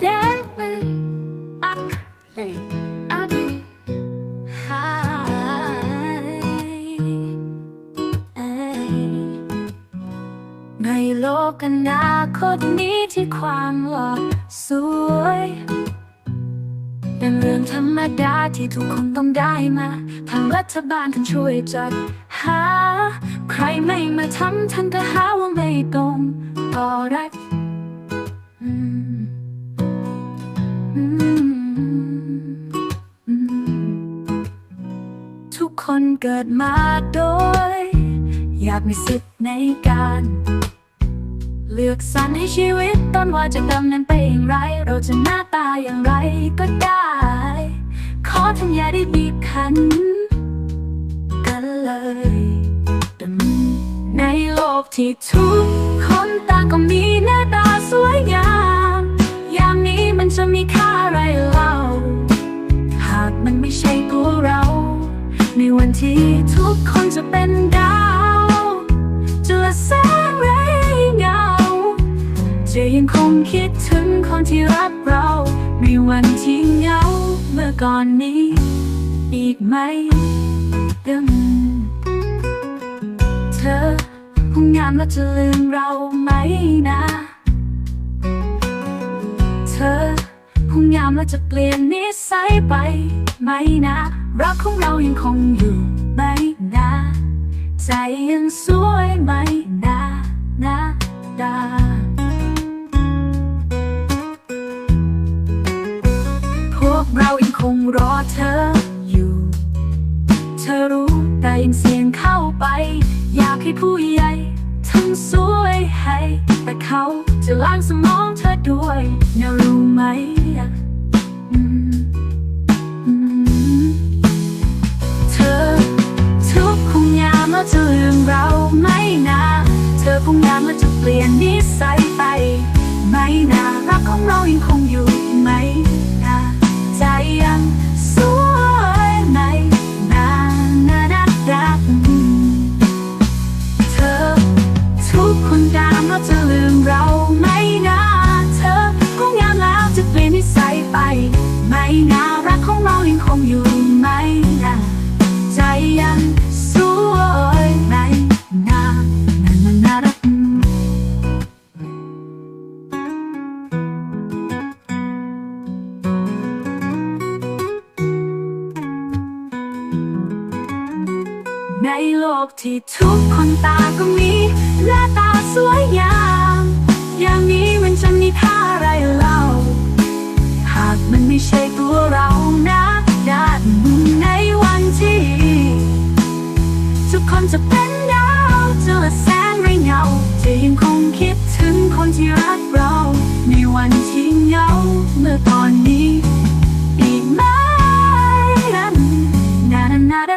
there when I play I be high ในโลกอนาคตนี้ที่ความหล่อสวย เป็นเรื่องธรรมดาที่ทุกคนต้องได้มา ทางรัฐบาลท่านช่วยจัดหา ใครไม่มาทำท่านก็หาว่าไม่ตรงต่อรัฐอืมอืมอืม ทุกคนเกิดมาโดย อยากมีสิทธิ์ในการ เลือกสรรให้ชีวิตต้นว่าจะดำเนินไปอย่างไร เราจะหน้าตาอย่างไรก็ได้ ขอท่านอย่าได้บีบคั้นกันเลยในโลกที่ทุกคนต่างก็มีหน้า ไม่ใช่ตัวเรา ในวันที่ทุกคนจะเป็นดาวจะละแสงไรเงา จะยังคงคิดถึงคนที่รักเรา ในวันที่เหงาเมื่อก่อนนี้ อีกไหมดึงเธอคงงามแล้วจะลืมเราไหมนะามแล้วจะเปลี่ยนนิสัยไปไหมนะ รักของเรายังคงอยู่ไหมนะ ใจยังสวยไหมนะนะดาพวกเรายังคงรอเธออยู่ เธอรู้แต่ยังเสียงเข้าไป อยากให้ผู้ใหญ่ทั้งสวยให้ แต่เขาจะล้างสมองเธอด้วยนะรู้ไหม จะลืมเราไหมนะ เธอคงงามแล้วจะเปลี่ยนนิสัยไปไม่นะรักของเรายังคงอยู่ไหมนะใจยังสวยไหมนะนะนะนะอืมเธอทุกคนดามแล้วจะลืมเราไหมนะ เธอคงงามแล้วจะเปลี่ยนนิสัยไปไม่นะรักของเรายังคงอยู่ ในโลกที่ทุกคนตาก็มี และตาสวยงามอย่างนี้มันจะมีท่าอะไรเล่า หากมันไม่ใช่ตัวเรานะด้านในวันที่ ทุกคนจะเป็นดาวจะละแสงไรเงา จะยังคงคิดถึงคนที่รักเรา ในวันที่เงาเมื่อตอนนี้ อีกไหมนั้นนานานาด